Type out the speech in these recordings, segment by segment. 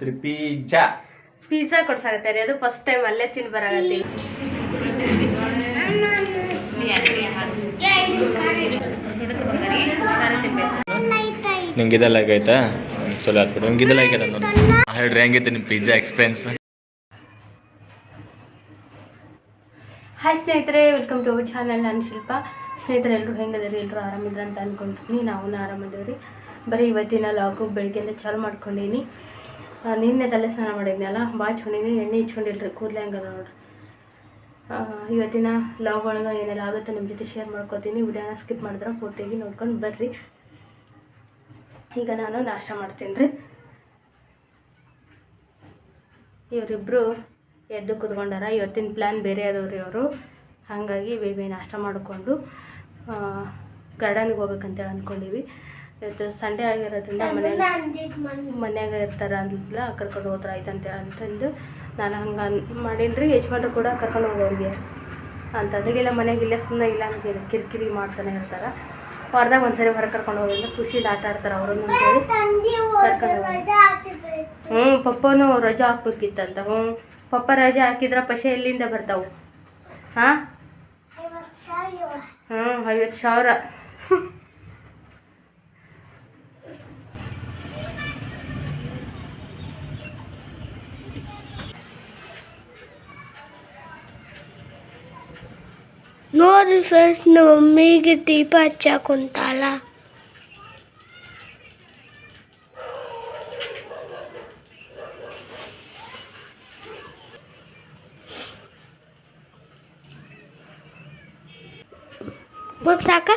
ಕೊಡಿಸ್ತೀರಿ pizza. Pizza ಕೊಡ್ಸಾಕತ್ತೆ ರೀ ಅದು first time ಅಲ್ಲೇ ತಿನ್ ಬರಲ್ಲ ನಿಂಗೆ ಇದೆಲ್ಲ ಆಗೈತಾ ಚಲೋ ಆಗ್ಬಿಡು. ನಿಂಗೆ ಇದೆಲ್ಲ ಆಗೈತ ನೋಡಿ. ಹೇಳ್ರಿ ಹೆಂಗೈತೆ ನಿಮ್ಮ ಪಿಜ್ಜಾ ಎಕ್ಸ್ಪೀರಿಯನ್ಸ್ ಹಾಯ್ ಸ್ನೇಹಿತರೆ ವೆಲ್ಕಮ್ ಟು ಅವರ್ ಚಾನಲ್ ನಾನು ಶಿಲ್ಪ. ಸ್ನೇಹಿತರೆ ಎಲ್ಲರೂ ಹೆಂಗದಿರಿ ಎಲ್ಲರೂ ಆರಾಮಿದ್ರ ಅಂತ ಅಂದ್ಕೊಂಡಿರ್ತೀನಿ ನಾವು ಆರಾಮದೇವ್ರಿ ಬರೀ ಇವತ್ತಿನ ಲಾಗು ಬೆಳಗ್ಗೆಯಿಂದ ಚಾಲು ಮಾಡ್ಕೊಂಡೀನಿ ನಿನ್ನೆ ತಲೆ ಸ್ನಾನ ಮಾಡಿದ್ನಲ್ಲ ಭಾಳ ಚೊಂಡೀನಿ ಎಣ್ಣೆ ಇಚ್ಕೊಂಡಿಲ್ರಿ ಕೂದಲೇ ಹಂಗದ ನೋಡ್ರಿ. ಇವತ್ತಿನ ಲಾಗ್ ಒಳಗೆ ಏನೆಲ್ಲ ಆಗುತ್ತೆ ನಿಮ್ಮ ಜೊತೆ ಶೇರ್ ಮಾಡ್ಕೊತೀನಿ. ವಿಡಿಯೋನ ಸ್ಕಿಪ್ ಮಾಡಿದ್ರೆ ಪೂರ್ತಿಯಾಗಿ ನೋಡ್ಕೊಂಡು ಬರ್ರಿ. ಈಗ ನಾನು ನಾಷ್ಟ ಮಾಡ್ತೀನಿ ರೀ ಇವರಿಬ್ಬರು ಎದ್ದು ಕುತ್ಕೊಂಡಾರ, ಇವತ್ತಿನ ಪ್ಲ್ಯಾನ್ ಬೇರೆ ಅದವ್ರಿ ಅವರು. ಹಾಗಾಗಿ ಬೇಬಿ ನಾಷ್ಟ ಮಾಡಿಕೊಂಡು ಗಾರ್ಡನ್ಗೆ ಹೋಗ್ಬೇಕಂತೇಳಿ ಅಂದ್ಕೊಂಡಿವಿ ಇವತ್ತು ಸಂಡೇ ಆಗಿರೋದ್ರಿಂದ ಮನೆ ಮನ್ಯಾಗ ಇರ್ತಾರ ಅಂದ್ಲ ಕರ್ಕೊಂಡು ಹೋದ್ರೆ ಆಯ್ತಂತೆ ಅಂತ ಅಂತಂದು ನಾನು ಹಂಗೆ ಮಾಡೀನಿ ರೀ ಯಜಮಾನ್ರು ಕೂಡ ಕರ್ಕೊಂಡು ಹೋಗೋರಿಗೆ ಅಂತ. ಅದಕ್ಕೆಲ್ಲ ಮನೆಗೆ ಇಲ್ಲೇ ಸುಮ್ಮನೆ ಇಲ್ಲ ಅಂತ ಕಿರಿಕಿರಿ ಮಾಡ್ತಾನೆ ಇರ್ತಾರೆ. ವಾರದಾಗ ಒಂದ್ಸರಿ ಹೊರಗೆ ಕರ್ಕೊಂಡು ಹೋಗಿಲ್ಲ ಖುಷಿಲಿ ಆಟ ಆಡ್ತಾರೆ ಅವರು ಅಂತೇಳಿ ಕರ್ಕೊಂಡು ಹ್ಞೂ ಪಪ್ಪನೂ ರಜಾ ಹಾಕ್ಬೇಕಿತ್ತಂತ. ಹ್ಞೂ ಪಪ್ಪ ರಜೆ ಹಾಕಿದ್ರೆ ಪಶೆ ಎಲ್ಲಿಂದ ಬರ್ತಾವು? ಹಾಂ? ಹ್ಞೂ ಐವತ್ತು ಸಾವಿರ. ನೋಡ್ರಿ ಫ್ರೆಂಡ್ಸ್ ನಮ್ಮ ಮಮ್ಮಿಗೆ ದೀಪ ಹಚ್ಚಾಕ್ ಕುಂತಾಳ ಸಾಕ?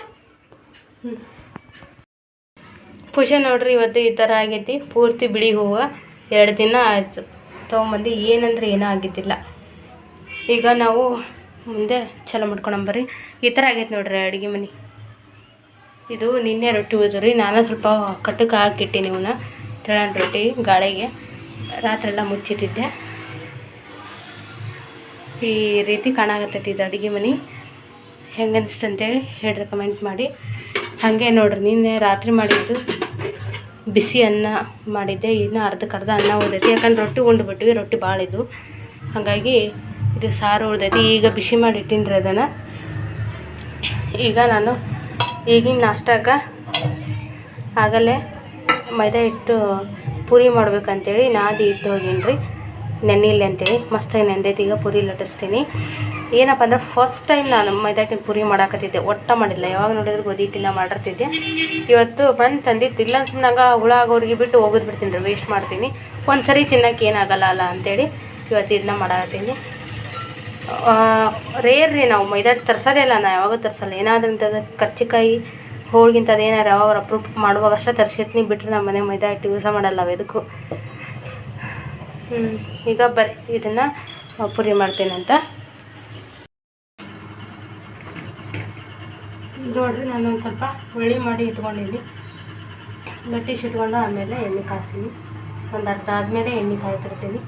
ಪೂಜೆ ನೋಡ್ರಿ, ಇವತ್ತು ಈ ಥರ ಆಗೈತಿ. ಪೂರ್ತಿ ಬಿಳಿ ಹೂವು. ಎರಡು ದಿನ ಆಯಿತು. ತೊಗೊಂಬಂದು ಏನಂದ್ರೆ ಏನೂ ಆಗಿದ್ದಿಲ್ಲ. ಈಗ ನಾವು ಮುಂದೆ ಚಲೋ ಮಾಡ್ಕೊಂಬರ್ರಿ ಈ ಥರ ಆಗೈತೆ ನೋಡ್ರಿ ಅಡುಗೆ ಮನೆ. ಇದು ನಿನ್ನೆ ರೊಟ್ಟಿ ಉಳಿದು ರೀ. ನಾನು ಸ್ವಲ್ಪ ಕಟ್ಟಕ್ಕೆ ಹಾಕಿಟ್ಟಿನಿ ಇವನ್ನ. ತೆಳನ ರೊಟ್ಟಿ, ಗಾಳಿಗೆ. ರಾತ್ರೆಲ್ಲ ಮುಚ್ಚಿಟ್ಟಿದ್ದೆ. ಈ ರೀತಿ ಕಾಣಾಕತ್ತೈತಿ ಇದು ಅಡುಗೆ ಮನೆ. ಹೆಂಗೆ ಅಂತೇಳಿ ಹೇಳ್ರಿ ಕಮೆಂಟ್ ಮಾಡಿ. ಹಾಗೆ ನೋಡ್ರಿ, ನಿನ್ನೆ ರಾತ್ರಿ ಮಾಡಿದ್ದು ಬಿಸಿ ಅನ್ನ ಮಾಡಿದ್ದೆ. ಇನ್ನು ಅರ್ಧಕ್ಕೆ ಅರ್ಧ ಅನ್ನ ಓದೈತಿ ಯಾಕಂದ್ರೆ ರೊಟ್ಟಿ ಉಂಡ್ಬಿಟ್ವಿ, ರೊಟ್ಟಿ ಭಾಳ ಇದ್ವು ಹಾಗಾಗಿ ಇದು ಸಾರು ಉಳ್ದೈತಿ. ಈಗ ಬಿಸಿ ಮಾಡಿ ಇಟ್ಟಿನ್ರಿ ಅದನ್ನು. ಈಗ ನಾನು ಈಗಿನ ನಾಷ್ಟಾಗ ಆಗಲೇ ಮೈದಾ ಹಿಟ್ಟು ಪೂರಿ ಮಾಡ್ಬೇಕಂತೇಳಿ ನಾದಿ ಇಟ್ಟು ಹೋಗೀನಿ ರೀ ನೆನ್ನಿಲ್ಲ ಅಂತೇಳಿ ಮಸ್ತಾಗಿ ನೆಂದೈತಿ. ಈಗ ಪೂರಿ ಲಟ್ಟಿಸ್ತೀನಿ. ಏನಪ್ಪ ಅಂದ್ರೆ ಫಸ್ಟ್ ಟೈಮ್ ನಾನು ಮೈದಾ ಹಿಟ್ಟಿನ ಪೂರಿ ಮಾಡಾಕತ್ತಿದ್ದೆ. ಒಟ್ಟ ಮಾಡಿಲ್ಲ. ಯಾವಾಗ ನೋಡಿದ್ರೆ ಗೋಧಿ ಹಿಟ್ಟಿನ ಮಾಡಿರ್ತಿದ್ದೆ. ಇವತ್ತು ಬಂದು ತಂದಿತ್ತು ಇಲ್ಲ ಸುಮ್ಮನಾಗ ಹುಳ ಆಗೋರಿಗೆ ಬಿಟ್ಟು ಹೋಗೋದು ಬಿಡ್ತೀನಿ ರೀ. ವೇಸ್ಟ್ ಮಾಡ್ತೀನಿ. ಒಂದು ಸರಿ ತಿನ್ನಕ್ಕೆ ಏನಾಗಲ್ಲ ಅಲ್ಲ ಅಂತೇಳಿ ಇವತ್ತು ಇದನ್ನ ಮಾಡಾಕತ್ತೀನಿ. ರೇರ್ ರೀ ನಾವು ಮೈದಾ ತರಿಸೋದೇ ಇಲ್ಲ, ನಾ ಯಾವಾಗೂ ತರಿಸಲ್ಲ. ಏನಾದ್ರೂ ಇಂಥದ್ದು ಕರ್ಚಿಕಾಯಿ ಹೋಳ್ಗಿಂಥದ್ದು ಏನಾರು ಯಾವಾಗ ಅಪ್ರೂಪ್ ಮಾಡುವಾಗ ಅಷ್ಟೇ ತರ್ಸಿರ್ತೀನಿ. ಬಿಟ್ಟರೆ ನಮ್ಮ ಮನೆ ಮೈದಾ ಹಿಟ್ಟು ಯೂಸ ಮಾಡಲ್ಲ ನಾವು ಹ್ಞೂ ಈಗ ಬರ್ರಿ, ಇದನ್ನು ಪುರಿ ಮಾಡ್ತೀನಿ ಅಂತ. ನೋಡ್ರಿ ನಾನು ಒಂದು ಸ್ವಲ್ಪ ಹುಳಿ ಮಾಡಿ ಇಟ್ಕೊಂಡಿದ್ದೀನಿ ಲಟ್ಟಿಸಿ ಇಟ್ಕೊಂಡು ಆಮೇಲೆ ಎಣ್ಣೆ ಕಾಯಿಸ್ತೀನಿ ಒಂದು ಅರ್ಧ ಆದಮೇಲೆ ಎಣ್ಣೆ ಕಾಯ್ತಿರ್ತೀನಿ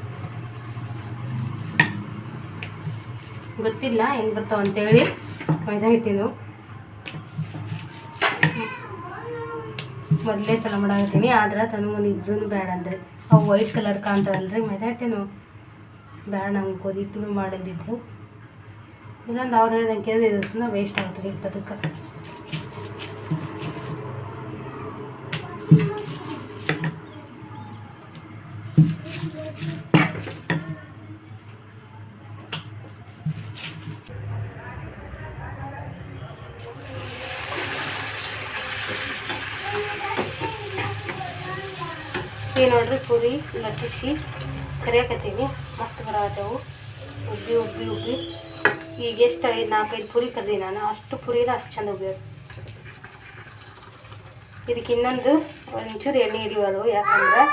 ಗೊತ್ತಿಲ್ಲ, ಹೆಂಗ್ ಬರ್ತಾವ ಅಂತೇಳಿ ಮೈದಾ ಹಿಟ್ಟಿನು. ಮೊದಲೇ ಸಲ ಮಾಡಾಕತ್ತೀನಿ, ಆದ್ರೆ ತನು ಇದ್ರೂ ಬೇಡ ಅಂದ್ರೆ. ಅವು ವೈಟ್ ಕಲರ್ ಕಾಣ್ತಾವಲ್ರಿ ಮೈದಾ ಹಿಟ್ಟೇನು. ಬೇಡ ನಂಗೆ ಗೋಧಿ ಹಿಟ್ಟು ಮಾಡಿದ್ದಿದ್ರು ಇಲ್ಲಾಂದ್ರೆ ಅವ್ರು ಹೇಳಿದಂಗೆ ಕೇಳಿದ್ರೆ ಸುಮ್ಮನೆ ವೇಸ್ಟ್ ಆಗುತ್ತೆ ಹಿಟ್ಟು ಅದಕ್ಕೆ ಈ ನೋಡ್ರಿ ಪೂರಿ ಲಟ್ಟಿಸಿ ಕರಿಯಾಕತ್ತೀನಿ. ಮಸ್ತ್ ಬರತ್ತವು ಉಬ್ಬಿ ಉಬ್ಬಿ ಉಬ್ಬಿ. ಈಗ ಎಷ್ಟು ಐದು ನಾಲ್ಕೈದು ಪುರಿ ಕರ್ದಿ ನಾನು. ಅಷ್ಟು ಪುರಿನ ಅಷ್ಟು ಚಂದ ಉಬ್ಬಿಯೋದು ಇದಕ್ಕೆ ಇನ್ನೊಂದು ಒಂಚೂರು ಎಣ್ಣೆ ಹಿಡಿಯೋದು. ಯಾಕಂದ್ರೆ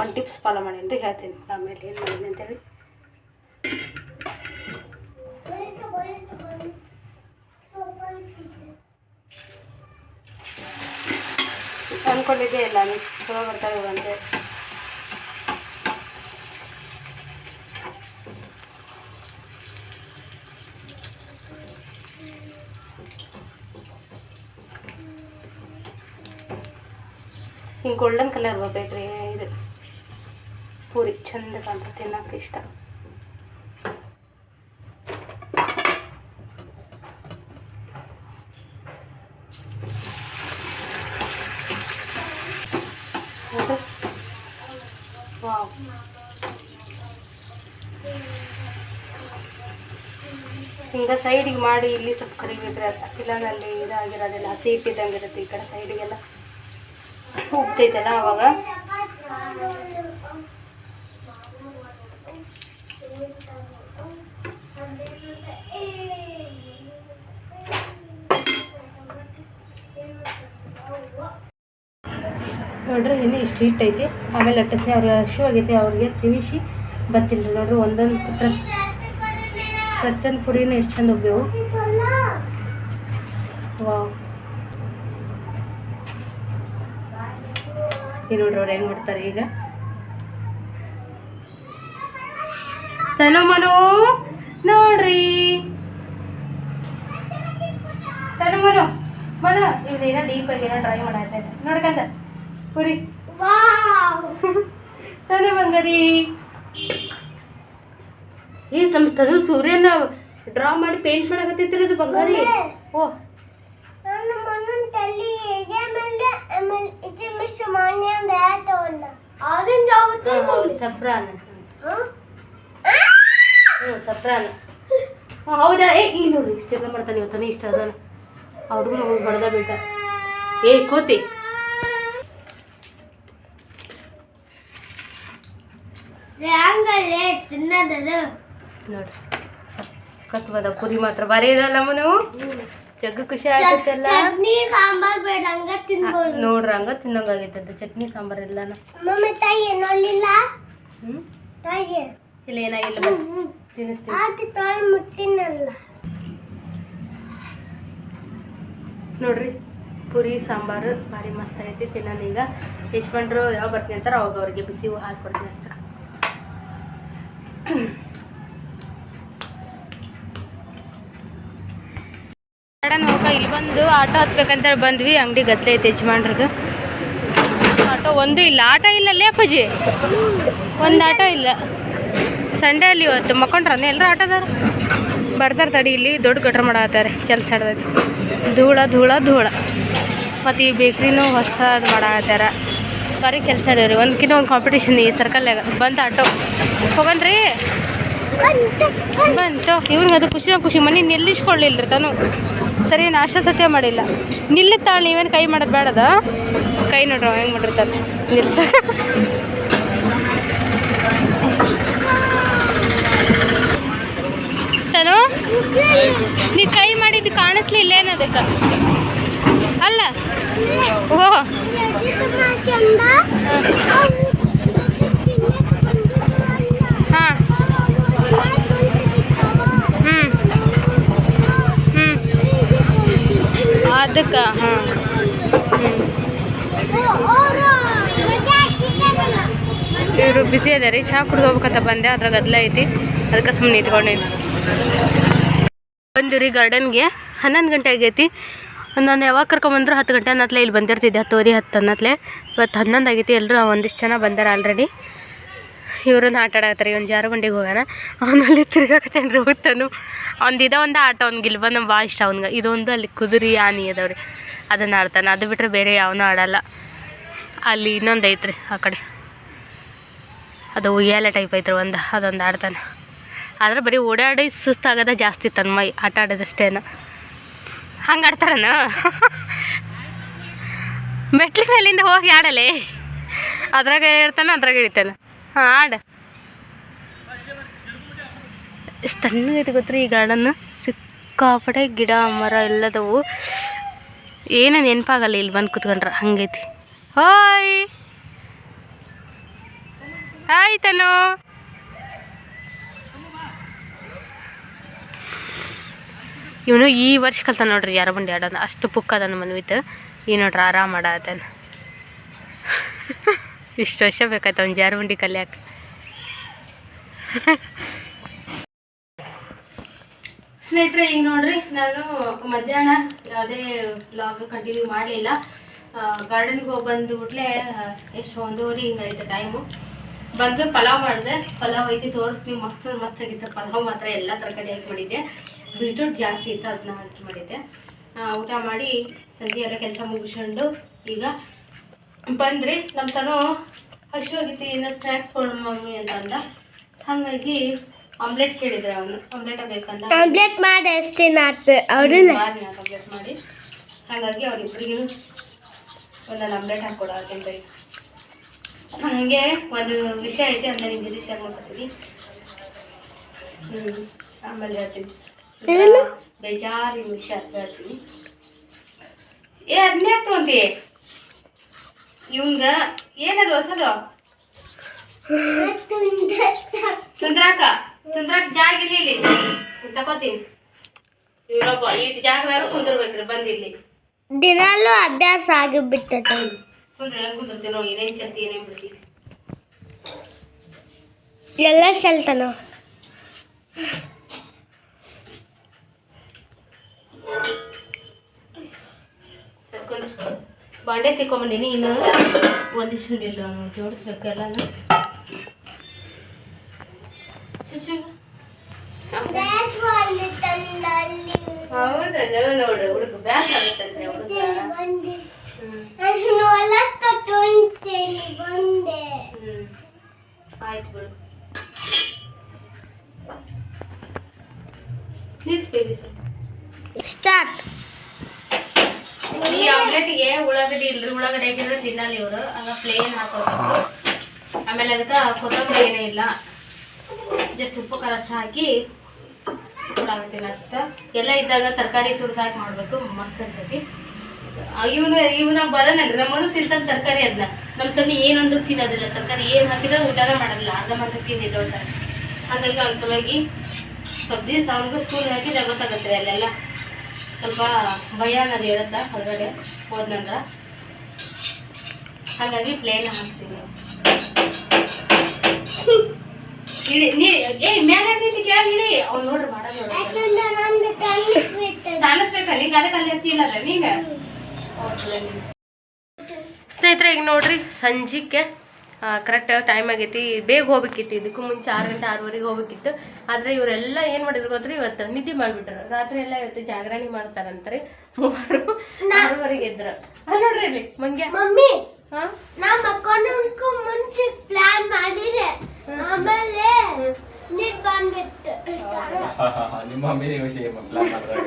ಒಂದು ಟಿಪ್ಸ್ ಫಾಲೋ ಮಾಡಿ ಅಂತ ಹೇಳ್ತೀನಿ. ಆಮೇಲೆ ಏನು ಮಾಡೀನಿ ಅಂತೇಳಿ. ಅಂದ್ಕೊಂಡಿದ್ದೆ ಇಲ್ಲ ಚಲೋ ಬರ್ತಾರೆ ಅಂತ ಹಿಂಗೆ ಗೋಲ್ಡನ್ ಕಲರ್ ಬರ್ಬೇಕ್ರಿ ಇದು. ಪೂರಿ, ಚಂದ ಕಾಣ್ತದೆ, ತಿನ್ನೋಕೆ ಇಷ್ಟ. ವಾವ್. ಹಿಂಗ ಸೈಡಿಗೆ ಮಾಡಿ, ಇಲ್ಲಿ ಸ್ವಲ್ಪ ಕರಿಬೇಕ್ರೆ ಇಲ್ಲಾಂದ್ರೆ ಅಲ್ಲಿ ಇದಾಗಿರೋದಿಲ್ಲ, ಹಸಿ ಇಟ್ಟಿದ್ದಂಗೆ ಇರುತ್ತೆ ಈ ಕಡೆ ಸೈಡಿಗೆಲ್ಲ ಉಪ್ತೈತಲ್ಲ ಅವಾಗ? ನೋಡ್ರಿ, ಇನ್ನೂ ಇಷ್ಟು ಹಿಟ್ಟೈತಿ ಆಮೇಲೆ ಅಟ್ಟಸ್ನೆ ಅವ್ರಿಗೆ ಹಸಿವಾಗೈತಿ ಅವ್ರಿಗೆ ತಿನಿಸಿ ಬರ್ತೀನಿ ನೋಡ್ರಿ. ಒಂದೊಂದು ಪ್ರ ಪ್ರತಿಯೊಂದು ಪುರಿನೂ ಎಷ್ಟು ಚೆಂದ ಒಬ್ಬೇವು ವಾವ್. ಈ ನೋಡ್ರಿ ಅವ್ರು ಹೆಂಗೆ ಮಾಡ್ತಾರೆ ಈಗ. ತನು ಮನು ನೋಡ್ರಿ. ತನು ಮನು ಮನ ಇವ್ನೇನ ಡೀಪ್ ಆಗಿ ಏನೋ ಟ್ರೈ ಮಾಡಿದೆ ನೋಡ್ಕಂತ ಪುರಿ. ತನು ಬಂಗರಿ ಈ ನಮ್ಮ ತನು ಸೂರ್ಯನ ಡ್ರಾ ಮಾಡಿ ಪೇಂಟ್ ಮಾಡಕತ್ತಿತ್ತಿರೋದು ಬಂಗಾರಿ. ಓ ನನ್ನ ಮಣ್ಣನ್ ತಲ್ಲಿ ಹೇಗೆ ಇದು ಮಿಸ್ ಮಾಡಿ ಅಂದ ಆತವಲ್ಲ ಆರೆಂಜ್ ಆಗುತ್ತೆ ಸಫ್ರಾನ್ ಹ? ಹ್ಞೂ ಸಫ್ರಾನ್ ಹ್ಞೂ ಹೌದಾ ಏ ಈ ನೋಡಿ ಇಷ್ಟೆಲ್ಲ ಮಾಡ್ತಾನೆ ಇವತ್ತಾನೆ ಇಷ್ಟ ಅದಾನ ಅವ್ರಿಗೂ ಹುಡುಗನ ಹೋಗಿ ಬಡ್ದ ಬಿಟ್ಟ ಏ ಕೋತಿ ಹಂಗಲ್ಲೇ ತಿನ್ನದದು ನೋಡಿ ಸಖತ್ ಬದ ಪುರಿ ಮಾತ್ರ ಬರೀ ಇದಲ್ಲ ಮನು ಜಗ್ಗ ಖುಷಿ ಆಗತ್ತಲ್ಲ ಚಟ್ನಿ ಸಾಂಬಾರ್ ಬೇಡ ಹಂಗ ತಿನ್ಬೋದು ನೋಡ್ರಿ ಹಂಗ ತಿನ್ನಂಗಾಗೈತಂತ. ಚಟ್ನಿ ಸಾಂಬಾರ್ ಎಲ್ಲಾನ. ಮಮ್ಮಿ ತಾಯಿ ಹ್ಞೂ ತಾಯಿ? ಇಲ್ಲ ಏನಾಗಿಲ್ಲ ತಿನ್ನಿಸ್ತೀನಿ. ಆತ ತಾಯಿ ಮುಟ್ಟಿನಲ್ಲ. ನೋಡ್ರಿ ಪುರಿ ಸಾಂಬಾರು ಭಾರಿ ಮಸ್ತ್ ಐತಿ ತಿನ್ನೋಣ ಈಗ. ಯಜಮಾನ್ರು ಯಾವ ಬರ್ತೀನಿ ಅಂತಾರೆ ಅವಾಗ ಅವ್ರಿಗೆ ಬಿಸಿ ಹಾಕಿ ಕೊಡ್ತೀನಿ ಅಷ್ಟೇ. ಗಾರ್ಡನ್ ಹೋಗ ಇಲ್ಲಿ ಬಂದು ಆಟೋ ಹತ್ಬೇಕಂತ ಬಂದ್ವಿ. ಅಂಗಡಿ ಗತ್ತಲೆ ಐತೆ ಯಜಮಾನ್ರದ್ದು ಆಟೋ ಒಂದು ಇಲ್ಲ. ಆಟೋ ಇಲ್ಲ ಅಲ್ಲೇ ಅಪ್ಪಾಜಿ? ಒಂದು ಆಟೋ ಇಲ್ಲ. ಸಂಡೇ ಅಲ್ಲಿ ಇವತ್ತು ಮಕ್ಕೊಂಡ್ರನ್ನ ಎಲ್ಲರೂ ಆಟೋದಾರ ಬರ್ತಾರೆ ತಡಿ ಇಲ್ಲಿ. ದೊಡ್ಡ ಕಟ್ರ ಮಾಡತ್ತಾರೆ ಕೆಲಸ ಹಿಡ್ದೈತಿ ಧೂಳ ಧೂಳ ಧೂಳ. ಮತ್ತು ಈ ಬೇಕ್ರಿನೂ ಹೊಸದು ಮಾಡತ್ತಾರ ಬಾರಿ ಕೆಲಸ ಹಿಡಿದ್ರಿ ಒಂದ್ಕಿಂತ ಒಂದು ಕಾಂಪಿಟೇಷನ್ ಈ ಸರ್ಕಲ್ನಾಗ ಬಂತು ಆಟೋ. ಹೋಗನ್ರಿ ಬಂತು. ಇವ್ನಿಗೆ ಅದು ಖುಷಿ ಖುಷಿ. ಮನೆ ನಿಲ್ಲಿಸ್ಕೊಳ್ಳಿಲ್ಲ ರೀ ತಾನು. ಸರಿ ನಾಷ್ಟ ಸತ್ಯ ಮಾಡಿಲ್ಲ. ನಿಲ್ಲುತ್ತಾಳೆ ನೀವೇನು ಕೈ ಮಾಡೋದು ಬೇಡದ ಕೈ ನೋಡ್ರಿ ಹೆಂಗೆ ಮಾಡಿರ್ತಾನೆ. ನಿಲ್ಸ. ತನು ನೀ ಕೈ ಮಾಡಿದ್ದು ಕಾಣಿಸ್ಲಿಲ್ಲ ಅದಕ್ಕೆ? ಅಲ್ಲ. ಓ ಇದು ತುಂಬಾ ಚಂದ ಅವು ಹಾಂ ಹ್ಞೂ ಹ್ಞೂ ಅದಕ್ಕೆ, ಹಾಂ. ಇವರು ಬಿಸಿ ಅದ ರೀ. ಚಹಾ ಕುಡ್ದು ಹೋಗ್ಬೇಕಂತ ಬಂದೆ. ಅದ್ರಾಗ ಗದ್ಲ ಐತಿ. ಅದಕ್ಕೆ ಸುಮ್ಮನೆ ನಿಂತ್ಕೊಂಡಿನಿ ಬಂದಿವ್ರಿ ಗಾರ್ಡನ್ಗೆ ಹನ್ನೊಂದು ಗಂಟೆ ಆಗೈತಿ. ನಾನು ಯಾವಾಗ ಕರ್ಕೊಂಬಂದ್ರು ಹತ್ತು ಗಂಟೆ ಅನ್ನತ್ಲೆ ಇಲ್ಲಿ ಬಂದಿರ್ತಿದ್ದೆ. ಹತ್ತುವರೆ ಹತ್ತು ಅನ್ನತ್ಲೆ. ಇವತ್ತು ಹನ್ನೊಂದು ಆಗೈತಿ. ಎಲ್ಲರೂ ಒಂದಿಷ್ಟು ಜನ ಬಂದಾರ ಆಲ್ರೆಡಿ ಇವ್ರನ್ನ ಆಟ ಆಡಕತ್ತಾರೆ ಒಂದು ಜಾರು ಬಂಡಿಗೆ ಹೋಗೋಣ ಅವನಲ್ಲಿ ತಿರ್ಗಾಕತ್ತೇನು ರೀ ಹೋಗ್ತಾನು ಅವ್ನು ಇದ ಒಂದು ಆಟ ಅವ್ನಿಗೆ ಗಿಲ್ಬ ನಮ್ಗೆ ಭಾಳ ಇಷ್ಟ ಅವ್ನಿಗೆ. ಇದೊಂದು ಅಲ್ಲಿ ಕುದುರೆ ಆನೆ ಅದಾವ್ರಿ ಅದನ್ನು ಆಡ್ತಾನೆ. ಅದು ಬಿಟ್ಟರೆ ಬೇರೆ ಯಾವನೂ ಆಡಲ್ಲ. ಅಲ್ಲಿ ಇನ್ನೊಂದು ಐತ್ರಿ ಆ ಕಡೆ. ಅದು ಉಯ್ಯಾಲೆ ಟೈಪ್ ಐತ್ರಿ ಒಂದು, ಅದೊಂದು ಆಡ್ತಾನೆ. ಆದ್ರೆ ಬರೀ ಓಡಾಡಿ ಸುಸ್ತಾಗದ ಜಾಸ್ತಿ ತನ್ನ ಮೈ ಆಟ ಆಡೋದಷ್ಟೇನ. ಹಂಗೆ ಆಡ್ತಾರನ ಮೆಟ್ಲ ಮೇಲಿಂದ ಹೋಗಿ ಆಡಲೇ? ಅದ್ರಾಗ ಇರ್ತಾನೆ, ಅದ್ರಾಗ ಇಳಿತಾನೆ. ಹಾಂ ಆಡ ಎಷ್ಟು ತಣ್ಣಗೈತೆ ಗೊತ್ತ್ರಿ ಈ ಗಾರ್ಡನ್ ಸಿಕ್ಕಾಪಟ್ಟೆ ಗಿಡ, ಮರ ಎಲ್ಲದವು. ಏನೋ ನೆನಪಾಗಲ್ಲ ಇಲ್ಲಿ ಬಂದು ಕುತ್ಕೊಂಡ್ರ ಹಂಗೈತಿ. ಹೋಯ್. ಹಾಯ್ ತನು. ಇವನು ಈ ವರ್ಷ ಕಲ್ತಾನ ನೋಡ್ರಿ ಯಾರ ಬಂಡಿ ಆಡೋದು ಅಷ್ಟು ಪುಕ್ಕ ಅದ ನಮ್ಮ ಮನ್ವಿತ್. ಈ ನೋಡ್ರಿ ಆರಾಮ ಆಡತಾನ. ಇಷ್ಟು ವರ್ಷ ಬೇಕಾಯ್ತು ಅವ್ನು ಜಾರು ಉಂಡಿ ಕಲಿಯಾಕ. ಸ್ನೇಹಿತರೆ, ಈಗ ನೋಡ್ರಿ, ನಾನು ಮಧ್ಯಾಹ್ನ ಯಾವುದೇ ಬ್ಲಾಗ್ ಕಂಟಿನ್ಯೂ ಮಾಡಲಿಲ್ಲ. ಗಾರ್ಡನ್ಗೆ ಹೋಗಿ ಬಂದು ಬಿಟ್ಲೆ ಎಷ್ಟು ಒಂದೂವರೆ ಹಿಂಗೈತೆ ಟೈಮು ಬಂದು ಪಲಾವ್ ಮಾಡಿದೆ. ಪಲಾವ್ ಐತಿ ತೋರಿಸ್ತೀನಿ. ಮಸ್ತ್ ಮಸ್ತ್ ಆಗಿತ್ತು. ಪಲಾವ್ ಮಾತ್ರ ಎಲ್ಲ ತರಕಾರಿ ಹಾಕಿ ಮಾಡಿದ್ದೆ. ಬೀಟ್ರೂಟ್ ಜಾಸ್ತಿ ಇತ್ತು ಅದನ್ನ ಹಾಕಿ ಮಾಡಿದ್ದೆ. ಊಟ ಮಾಡಿ ಸಂಜೆ ಎಲ್ಲ ಕೆಲಸ ಮುಗಿಸ್ಕೊಂಡು ಈಗ ಬಂದ್ರಿ ನಮ್ಮ ತನು ಹಸಿವಾಗಿತ್ತು ಏನೋ ಸ್ನ್ಯಾಕ್ಸ್ ಕೊಡು ಮಮ್ಮಿ ಅಂತಂದ ಹಾಗಾಗಿ ಆಮ್ಲೆಟ್ ಕೇಳಿದ್ರೆ ಅವನು. ಆಮ್ಲೆಟ್ ಬೇಕಂತ. ಆಮ್ಲೆಟ್ ಮಾಡಿ ಅಷ್ಟೇ ಅವ್ರನ್ನ. ಆಮ್ಲೆಟ್ ಮಾಡಿ. ಹಾಗಾಗಿ ಅವ್ರಿಬ್ರಿಗೂ ಒಂದೊಂದು ಆಮ್ಲೆಟ್ ಹಾಕ್ಕೊಡ ಅಂತ ಹಾಗೆ ಒಂದು ವಿಷಯ ಐತೆ ಅಂತ ನಿಮ್ಗೆ ವಿಷಯ ಮಾಡ್ಕೊತೀನಿ ಆಮೇಲೆ ಹೇಳ್ತೀನಿ. ಬೇಜಾರಿ ವಿಷಯ ಹೇಳ್ತೀನಿ. ಏ ಅದನ್ನೇ ತೊಗೊಂತಿ ಇವಂಗ ಏನದು ಹೊಸದು? ತುಂದ್ರಾಕ? ತುಂದ್ರಾಕ ಜಾಗ ಇಲ್ಲಿ ಇಲ್ಲಿ. ತಗೋತೀನಿ ಇವರೊಬ್ಬ ಈ ಜಾಗದಾಗ ಕುಂದಿರ್ಬೇಕ್ರಿ ಬಂದಿಲ್ಲಿ ದಿನಾಲು ಅಭ್ಯಾಸ ಆಗಿಬಿಟ್ಟೈತೆ. ಕುಂದ್ರ ಕುಂದಿರ್ತೀನಿ ನೋಡಿ ಏನೇನು ಚಲ್ತಿ ಏನೇನು ಬಿಡ್ತೀವಿ ಎಲ್ಲ ಚಲ್ತಾನ. ಕುಂದ್ರ ಬಾಂಡೆ ತಿಕ್ಕೊಂಬಂದಿನಿ ಇನ್ನು ಒಂದಿಷ್ಟು ಇಲ್ಲ ಜೋಡಿಸ್ಬೇಕು ಎಲ್ಲಾನು. ಹೌದಲ್ಲ ಹೌದಾ ನೋಡ್ರಿ, ಹುಡುಗ ಬ್ಯಾಸ್ ಆಗುತ್ತಂತೆ ಆಯ್ತು ಬಿಡು. ಸ್ಟಾರ್ಟ್ ಈ ಆಮ್ಲೆಟ್ಗೆ ಉಳ್ಳಾಗಡ್ಡಿ ಇಲ್ರಿ, ಉಳ್ಳಾಗಡ್ಡಿ ಹಾಕಿದ್ರೆ ತಿನ್ನಲ್ಲ ಇವರು. ಹಂಗ ಪ್ಲೇನ್ ಹಾಕೋಬೇಕು. ಆಮೇಲೆ ಅದಕ್ಕೆ ಕೊತ್ತಂಬರಿ ಏನೇ ಇಲ್ಲ. ಜಸ್ಟ್ ಉಪ್ಪು, ಖಾರ ಹಾಕಿ ಉಳ್ಳಾಗಡ್ಡಿನ ಅಷ್ಟ. ಎಲ್ಲ ಇದ್ದಾಗ ತರಕಾರಿ ತುರ್ದು ಹಾಕಿ ಮಾಡಬೇಕು. ಮಸ್ತ್ ಇರ್ತೈತಿ. ಇವನು, ಇವನ ಬರನಲ್ರಿ ನಮ್ಮನ್ನು ತಿಂತಾನೆ ತರಕಾರಿ ಅದನ್ನ ನಮ್ಮ ತಂದೆ ಏನೊಂದು ತಿನ್ನೋದಿಲ್ಲ. ತರಕಾರಿ ಏನು ಹಾಕಿದ್ರೆ ಊಟನೇ ಮಾಡೋದಿಲ್ಲ ಅರ್ಧ ಮಾತ್ರ ಅಂತ ಹಾಗಾಗಿ ಅವ್ನ ಸಲುವಾಗಿ ದಿವಸ ಅವನಿಗೂ ಸ್ಕೂಲ್ ಹಾಕಿದ್ರೆ ಗೊತ್ತಾಗುತ್ತೆ ಅಲ್ಲೆಲ್ಲ. ಸ್ವಲ್ಪ ಭಯ ಅನ್ನೋದು ಹೇಳುತ್ತಾ ಹೊರಗಡೆ ಹೋದ ನಂತರ ಹಾಗಾಗಿ ಪ್ಲೇನ್ ಹಾಕ್ತೀನಿ. ಇಡಿ ನೀ ಏ ಮೇಲೆ ನಿಂತು ಕೆಳಗೆ ಇಡಿ. ಅವ್ನು ನೋಡ್ರಿ ಮಾಡೋದು ನೋಡ್ರಿ. ಕಾಣಿಸ್ಬೇಕಾ ನೀ ಗದೆ ಕಲ್ಲಿ ಹತ್ತಿಲ್ಲ ನೀನು? ಸ್ನೇಹಿತರೆ ಈಗ ನೋಡ್ರಿ ಸಂಜಿಕ್ಕೆ ಕರೆಕ್ಟ್ ಟೈಮ್ ಆಗೈತಿ. ಬೇಗ ಹೋಗ್ಬೇಕಿತ್ತು. ಇದಕ್ಕೂ ಮುಂಚೆ ಆರು ಗಂಟೆ ಆರೂವರೆಗೆ ಹೋಗ್ಬೇಕಿತ್ತು. ಆದರೆ ಇವರೆಲ್ಲ ಏನು ಮಾಡಿದ್ರು ಗೊತ್ತ್ರಿ? ಇವತ್ತು ನಿದ್ದೆ ಮಾಡಿಬಿಟ್ರು. ರಾತ್ರಿ ಎಲ್ಲ ಇವತ್ತು ಜಾಗರಣೆ ಮಾಡ್ತಾರಂತ್ರಿ. ಮೂವರು ಆರೂವರೆಗೆ ಇದ್ರು ಅಲ್ಲಿ ನೋಡ್ರಿ ಇಲ್ಲಿ ಮಂಗ್ಯ. ಮಮ್ಮಿ ಹಾಂ? ನಾ ಮಕ್ಕೊಂಡಕ್ಕೂ ಮುಂಚೆ ಪ್ಲಾನ್ ಮಾಡಿದೆ. ಆಮೇಲೆ ನೀರ್ ಬಂದಿತ್ತು ನಿಮ್ಮ ಪ್ಲಾನ್ ಮಾಡಿದಾಗ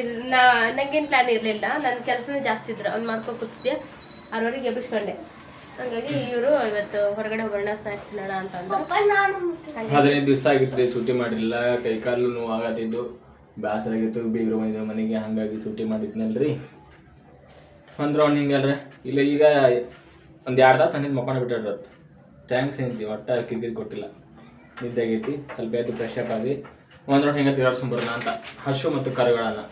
ಇಲ್ಲ ನಾ ನಂಗೇನು ಪ್ಲ್ಯಾನ್ ಇರಲಿಲ್ಲ. ನನ್ನ ಕೆಲಸನೇ ಜಾಸ್ತಿ ಇದ್ರು. ಅವ್ನು ಮಾಡ್ಕೊ ಕೂತಿದ್ದೆ. ಆರೂವರೆಗೆ ಎಬ್ಬಿಸ್ಕೊಂಡೆ. ಹಂಗಾಗಿ ಇವರು ಇವತ್ತು ಹೊರಗಡೆ ಹೋಗೋಣ ತಿನ್ನೋಣ ಅಂತ ಅಂದ್ರು ಹದಿನೈದು ದಿವಸ ಆಗಿತ್ತು ಸೂಟಿ ಮಾಡಿಲ್ಲ ಕೈ ಕಾಲು ನೋವು ಆಗತ್ತಿದ್ದು ಬ್ಯಾಸರ ಆಗಿತ್ತು ಬೀಗರು ಬಂದಿದ್ರು ಮನೆಗೆ ಹಂಗಾಗಿ ಸೂಟಿ ಮಾಡಿದ್ನಲ್ರಿ. ಒಂದು ರೌಂಡ್ ಹಿಂಗಲ್ರಿ ಇಲ್ಲ ಈಗ ಒಂದು ಎರಡು ತಾಸು ನನಗೆ ಮಕ್ಕೊಂಡು ಬಿಟ್ಟಾಡ್ರಿ ಥ್ಯಾಂಕ್ಸ್ ಏನೈತಿ ಒಟ್ಟು ಕಿದ್ದಿದ್ದು ಕೊಟ್ಟಿಲ್ಲ. ನಿದ್ದೆ ಆಗೈತಿ ಸ್ವಲ್ಪ ಎದ್ದು ಫ್ರೆಶ್ ಅಪ್ ಆಗಿ. ಒಂದು ರೌಂಡ್ ಹಿಂಗೆ ತಿರುಗಾಡ್ಸ್ಕೊಂಬರೋಣ ಅಂತ. ಹಸು ಮತ್ತು ಕರುಗಳನ್ನ.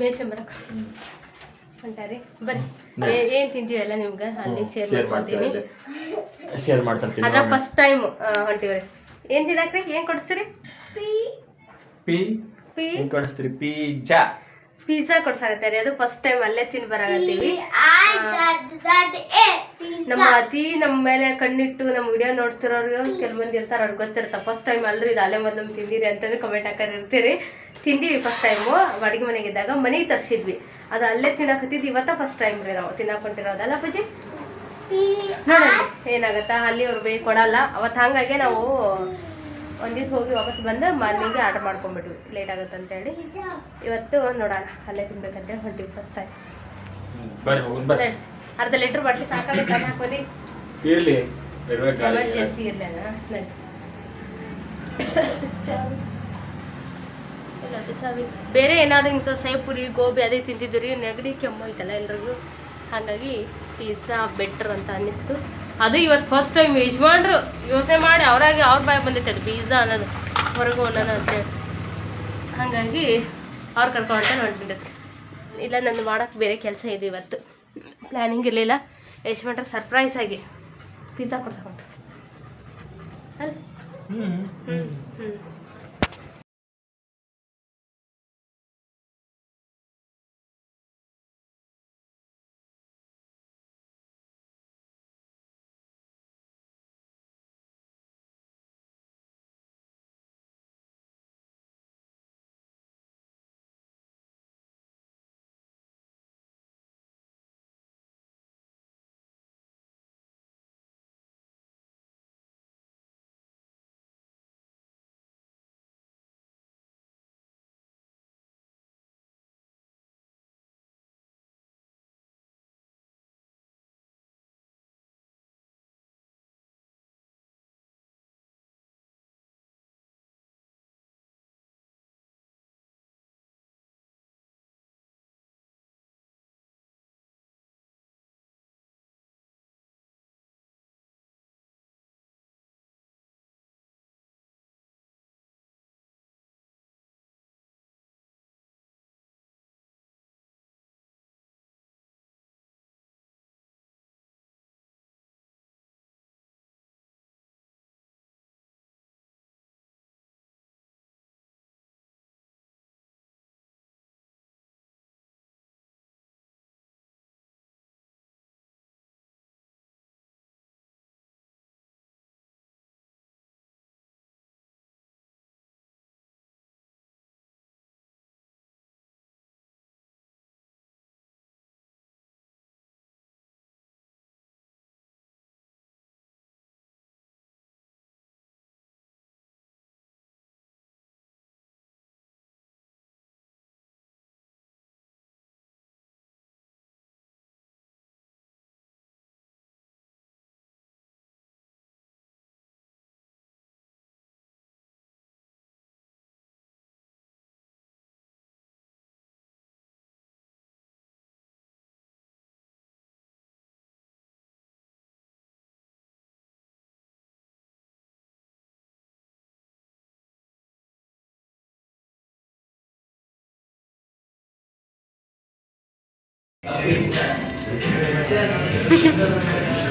ಮೇಷಂಬರಕ್ಕೆ ಹೊಂಟಾರಿ ಬರ್ರಿ ಏ- ಏನ್ ತಿಂತೀವಿ ಎಲ್ಲ ನಿಮ್ಗೆ? ಅಲ್ಲಿ ಶೇರ್ ಮಾಡ್ಕೊತೀನಿ ಶೇರ್ ಮಾಡ್ತಾ ಇರ್ತೀನಿ ಅದ್ರ ಫಸ್ಟ್ ಟೈಮ್ ಹೊಂಟಿವ್ರಿ ಏನ್ ತಿನ್ನಾಕ್ರಿ? ಏನ್ ಕೊಡಿಸ್ತೀರಿ? ಪಿ. ಪಿ. ಪಿ. ಕೊಡಿಸ್ತೀರಿ? ಪಿಜ್ಜಾ ಪಿಜ್ಜಾ ಕೊಡ್ಸಾಕತ್ತಾರೆ ಅದು ಫಸ್ಟ್ ಟೈಮ್ ಅಲ್ಲೇ ತಿನ್ ಬರಾಕತ್ತೀವಿ. ನಮ್ಮ ಅತಿ ನಮ್ಮ ಮೇಲೆ ಕಣ್ಣಿಟ್ಟು ನಮ್ಮ ವಿಡಿಯೋ ನೋಡ್ತಿರೋರು ಕೆಲ ಮಂದಿ ಇರ್ತಾರ ಅವ್ರಿಗೆ ಗೊತ್ತಿರ್ತಾವ ಫಸ್ಟ್ ಟೈಮ್ ಅಲ್ರಿ ಇದು ಅಲ್ಲೇ ಮೊದಲು ತಿಂದಿರಿ ಅಂತಂದ್ರೆ ಕಮೆಂಟ್ ಹಾಕರ್ ಇರ್ತೀರಿ ತಿಂದೀವಿ ಫಸ್ಟ್ ಟೈಮು ಅಡಿಗೆ ಮನೆಗಿದ್ದಾಗ ಮನೆಗೆ ತರ್ಸಿದ್ವಿ. ಅದು ಅಲ್ಲೇ ತಿನ್ನಕತ್ತಿದ್ವಿ ಇವತ್ತ ಫಸ್ಟ್ ಟೈಮ್ ರೀ ನಾವು ತಿನ್ನಕೊಂಡಿರೋದಲ್ಲ ಪೂಜಿ ನೋಡೋಣ ಏನಾಗತ್ತಾ? ಅಲ್ಲಿ ಅವ್ರು ಬೇಗ ಕೊಡಲ್ಲ. ಅವತ್ತು ಹಾಗಾಗಿ ನಾವು ಒಂದ್ ದಿವ್ಸ ಹೋಗಿ ವಾಪಸ್ ಬಂದು ಮನೆಗೆ ಆರ್ಡರ್ ಮಾಡ್ಕೊಂಡ್ಬಿಟ್ವಿ. ಲೇಟ್ ಆಗುತ್ತೆ ಅಂತೇಳಿ ಇವತ್ತು ನೋಡೋಣ ಅಲ್ಲೇ ತಿನ್ಬೇಕಂತೇಳಿ ಹೊಂಟಿವಿ ಫಸ್ಟ್ ಟೈಮ್ ಅರ್ಧ ಲೀಟ್ರ್ ಬಾಟ್ಲಿ ಸಾಕಾಗುತ್ತೆ ಹಾಕೋದಿ? ಇರಲಿ ಎಮರ್ಜೆನ್ಸಿ ಇರಲಿ ಚಾವಿ. ಬೇರೆ ಏನಾದ್ರು ಇಂಥ ಸೇವ್ ಪುರಿ ಗೋಬಿ ಅದೇ ತಿಂತಿದ್ದು ರೀ ನೆಗಡಿ ಕೆಮ್ಮು ಐತಲ್ಲ ಎಲ್ರಿಗೂ. ಹಾಗಾಗಿ ಪಿಜ್ಜಾ ಬೆಟ್ರ್ ಅಂತ ಅನ್ನಿಸ್ತು. ಅದು ಇವತ್ತು ಫಸ್ಟ್ ಟೈಮ್ ಯಜಮಾನ್ರು ಯೋಚನೆ ಮಾಡಿ ಅವರಾಗಿ ಅವ್ರ ಬಾಯಿ ಬಂದೈತೆ ಅದು ಬೀಜ ಅನ್ನೋದು ಹೊರಗೆ ಅನ್ನೋದು ಅಂತೇಳಿ ಹಾಗಾಗಿ ಅವ್ರು ಕರ್ಕೊಂಡು ಹೊಂಟ್ಬಿಟ್ಟೈತೆ ಇಲ್ಲ ನಂದು ಮಾಡೋಕ್ಕೆ ಬೇರೆ ಕೆಲಸ ಇದೆ ಇವತ್ತು. ಪ್ಲ್ಯಾನಿಂಗ್ ಇರಲಿಲ್ಲ. ಯಜಮಾನ್ರ ಸರ್ಪ್ರೈಸ್ ಆಗಿ ಪಿಜ್ಜಾ ಕೊಡ್ಸಕೊಂಡು ಅಲ್ಲ? ಹ್ಞೂ ಹ್ಞೂ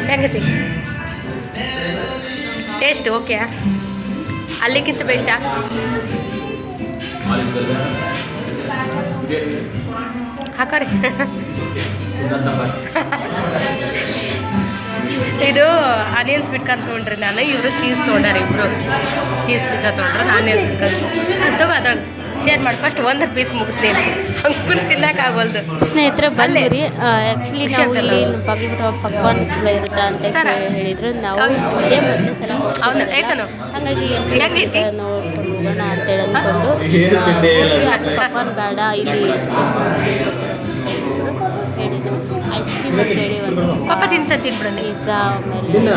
ಹೆಂಗತಿ? Taste okay ಅಲ್ಲಿಗಿಂತ ಬೆಸ್ಟಾ ಹಾಕೋರಿ. ಇದು ಆನಿಯನ್ ಸ್ವೀಟ್ ಅಂತ ತೊಗೊಂಡ್ರಿ ನಾನು. ಇವರು ಚೀಸ್ ತೊಗೊಂಡಾರ ಇಬ್ಬರು ಚೀಸ್ ಪಿಜ್ಜಾ ತೊಗೊಂಡ್ರು ಆನಿಯನ್ ಸ್ವೀಟ್ ಕಾರ್ನ್ ತಗೋ ಅದ್ರಾಗ ಶೇರ್ ಮಾಡಿ. ಫಸ್ಟ್ ಒಂದು ಪೀಸ್ ಮುಗಿಸ್ತೀನಿ. ಹಂಗೆ ತಿನ್ನಕ್ಕಾಗೋಲ್ದು ಸ್ನೇಹಿತರೆ ಅಲ್ಲೇ. ರೀ ಆ್ಯಕ್ಚುಲಿ ನಾವು ಇಲ್ಲಿ ಪಗ್ಲು ಪಕ್ವಾನ್ ಚಲೋ ಇರುತ್ತೆ ಅಂತ ಹೇಳಿದ್ರು. ನಾವು. ಇದೇ ಮೊದಲನೇ ಸಲ ಅವನು ಐತನು ಹಾಗಾಗಿ ಹೆಂಗೈತಿ? ನೋಡ್ಕೊಂಡು ಹೋಗೋಣ ಅಂತೇಳಿ ಅಂದ್ಕೊಂಡು ಏನು ತಿಂದೇ ಇಲ್ಲ. ಪಕ್ವಾನ್ ಬೇಡ ಇಲ್ಲಿ ಹೇಳಿದ್ರು. ಐಸ್ ಕ್ರೀಮ್ ಅಂತ ಹೇಳಿ ಒಂದು ಪಾಪ ತಿನ್ಸ ತಿನ್ಬಿಡನೆ ಪಿಜ್ಜಾ ತಿನ್ನ.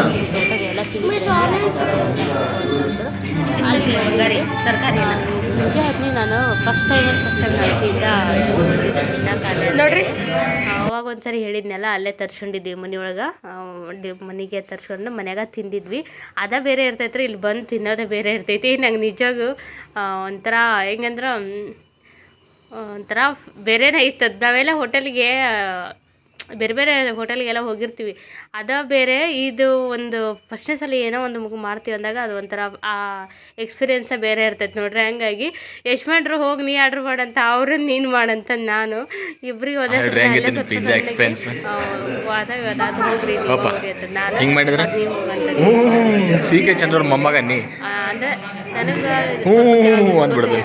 ಆಮೇಲೆ ಎಲ್ಲ ಅಲ್ಲಿ ತರಕಾರಿ ನಿಜ ಹೇಳ್ತೀನಿ ನಾನು ಫಸ್ಟ್ ಟೈಮ್ ಫಸ್ಟ್ ಟೈಮ್ ನಾನು ಪಿಜ್ಜಾ ನೋಡ್ರಿ. ಅವಾಗ ಒಂದ್ಸರಿ ಹೇಳಿದ್ನಲ್ಲ ಅಲ್ಲೇ ತರ್ಸ್ಕೊಂಡಿದ್ವಿ ಮನೆಯೊಳಗೆ. ಮನೆಗೆ ತರ್ಸ್ಕೊಂಡು ಮನ್ಯಾಗ ತಿಂದಿದ್ವಿ. ಅದ ಬೇರೆ ಇರ್ತೈತ್ರಿ ಇಲ್ಲಿ ಬಂದು ತಿನ್ನೋದೇ ಬೇರೆ ಇರ್ತೈತಿ. ನಂಗೆ ನಿಜವಾಗೂ ಒಂಥರ ಹೆಂಗಂದ್ರೆ ಒಂಥರ ಬೇರೆನೇ ಇತ್ತು. ನಾವೆಲ್ಲ ಹೋಟೆಲ್ಗೆ ಬೇರೆ ಬೇರೆ ಹೋಟೆಲ್ಗೆಲ್ಲ ಹೋಗಿರ್ತೀವಿ. ಅದ ಬೇರೆ ಇದು ಒಂದು ಫಸ್ಟ್ನೇ ಸಲ ಏನೋ ಒಂದು ಮಗು ಮಾಡ್ತೀವಿ ಅಂದಾಗ ಅದು ಒಂಥರ ಎಕ್ಸ್ಪೀರಿಯನ್ಸೇ ಬೇರೆ ಇರ್ತೈತೆ ನೋಡ್ರಿ. ಹಂಗಾಗಿ ಯಜಮಾನ್ರು ಹೋಗಿ ನೀ ಆರ್ಡ್ರ್ ಮಾಡಂತ ಅವ್ರನ್ನ ನೀನು ಮಾಡಂತ ನಾನು ಇಬ್ರಿಗೆ ಸಣ್ಣಗೆ, experience? ವಾದ ಅದಾದ ಹೋಗ್ರಿ ಹೋಗ್ರಿ ನಾನು ಹಿಂಗ್ ಮಾಡಿದ್ರೆ? ಅದ್ ನೀವು ಹೋಗಂತ ಸಿ ಕೆ ಚಂದ್ರ ಮೊಮ್ಮಗ ನೀ. ಅಂದ್ರೆ ನನಗೆ ಹ್ಞೂ ಅಂದ್ಬಿಡ್ದು.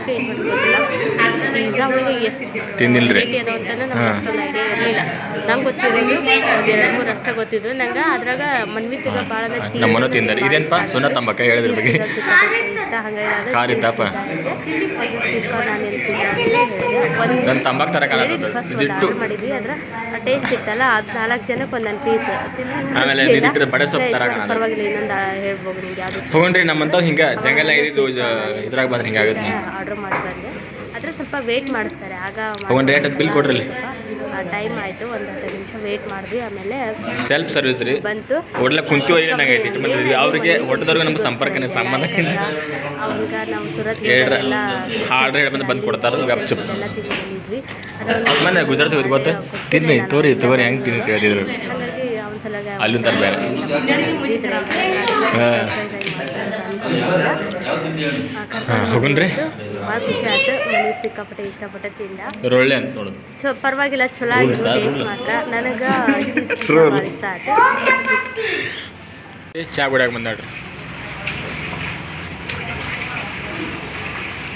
ತಿಂದಿಲ್ರಿ ನಂಗೆ ಗೊತ್ತಿರೋದು ಎರಡು ಮೂರು ಅಷ್ಟೇ ಗೊತ್ತಿದ್ದು. ನಂಗೆ ಅದ್ರಾಗ ಮನ್ವಿ ತಿಗ ಭಾಳ ನಮ್ಮನ್ನು ತಿಂದರು. ಇದೇನಪ್ಪ ಸುನ್ನ ತಂಬಕ್ಕ ಹೇಳಿದ್ರ ಬಗ್ಗೆ. ಇಷ್ಟ ಹಂಗಾಗಿ ಖಾರ? ನನ್ನ ತಂಬಾಕ್ ತರ ಕಾಣತ್ತದ ಇದಿಟ್ಟು. ಮಾಡಿದ್ವಿ. ಅದ್ರ ಟೇಸ್ಟ್ ಇತ್ತಲ್ಲ ಅದು ನಾಲ್ಕು ಜನಕ್ಕೆ ಒಂದೊಂದು ಪೀಸ್ ಆಮೇಲೆ ಇದಿಟ್ಟು ಬಡೆ ಸೊಪ್ಪು ತರ ಕಾಣಲ್ಲ. ಪರವಾಗಿಲ್ಲ ಇನ್ನೊಂದು ಹೇಳ್ಬೋದು ನಿಮ್ಗೆ ಯಾವುದು ಹೋಗ್ರಿ ನಮ್ಮಂತ ಹಿಂಗ ಜಂಗಲ್ ಇದ್ದು ಇದ್ರಾಗ ಬಂದ್ರೆ ಹಿಂಗಾಗತ್ತೆ ಆಗುತ್ತೆ. ಆರ್ಡರ್ ಮಾಡಿ ಬಂದೆ ಆದರೆ ಸ್ವಲ್ಪ ವೇಟ್ ಮಾಡಿಸ್ತಾರೆ. ಆಗ ಒಂದು ರೇಟ್ ಬಿಲ್ ಕೊಡ್ರಿ ಟೈಮ್ ಆಯಿತು ಒಂದು ಹತ್ತು ನಿಮಿಷ ವೇಟ್ ಮಾಡಿದ್ವಿ ಆಮೇಲೆ ಸೆಲ್ಫ್ ಸರ್ವಿಸ್ ರೀ. ಬಂತು. ಹೋಟ್ಲ ಕುಂತಿ ನಂಗೈತಿ ಇಟ್ಟು ಬಂದಿದ್ವಿ ಅವ್ರಿಗೆ ಒಟ್ಟದವ್ರಿಗೆ ನಮ್ಮ ಸಂಪರ್ಕನೇ ಸಂಬಂಧ ಅವಾಗ ನಾವು ಸುರತ್ ಹೇಳ್ರ ಎಲ್ಲ ಆರ್ಡ್ರ್ ಹೇಳಿ ಬಂದು ಬಂದು ಕೊಡ್ತಾರೆ ಗಪ್ ಚುಪ್. ಎಲ್ಲ ತಿಂದು ಬಂದಿದ್ವಿ ಅದೊಂದು ಮೊನ್ನೆ ಗುಜರಾತ್ ಹೋಗಿ ಗೊತ್ತ? ತಿನ್ನಿ ತೋರಿ ತೋರಿ ಹೆಂಗೆ ತಿನ್ನಿ ಹೇಳಿದ್ರು. ಅಲ್ಲಿಂದ ಬೇರೆ. ಹಾಂ ಹಗುನ್ರಿ ಭಾಳ ಖುಷಿ ಆಯ್ತು. ಸಿಕ್ಕಾಪಟ್ಟೆ ಇಷ್ಟಪಟ್ಟೆ ತಿಂದ. ರೊಳ್ಳೆ ನೋಡೋದು. ಪರವಾಗಿಲ್ಲ ಚಲೋ ಆಗಿತ್ತು ನನಗೆ ಭಾಳ ಇಷ್ಟ ಆಯ್ತು. ಚಾ ಬಿಡಾಗ ಬಂದಾಡ್ರಿ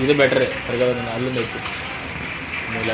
ಇದು ಬೆಟ್ರಿ ಸರ್ಗಾದ ಅಲ್ಲಿಂದ ಐತಿ. ಮೇಲೆ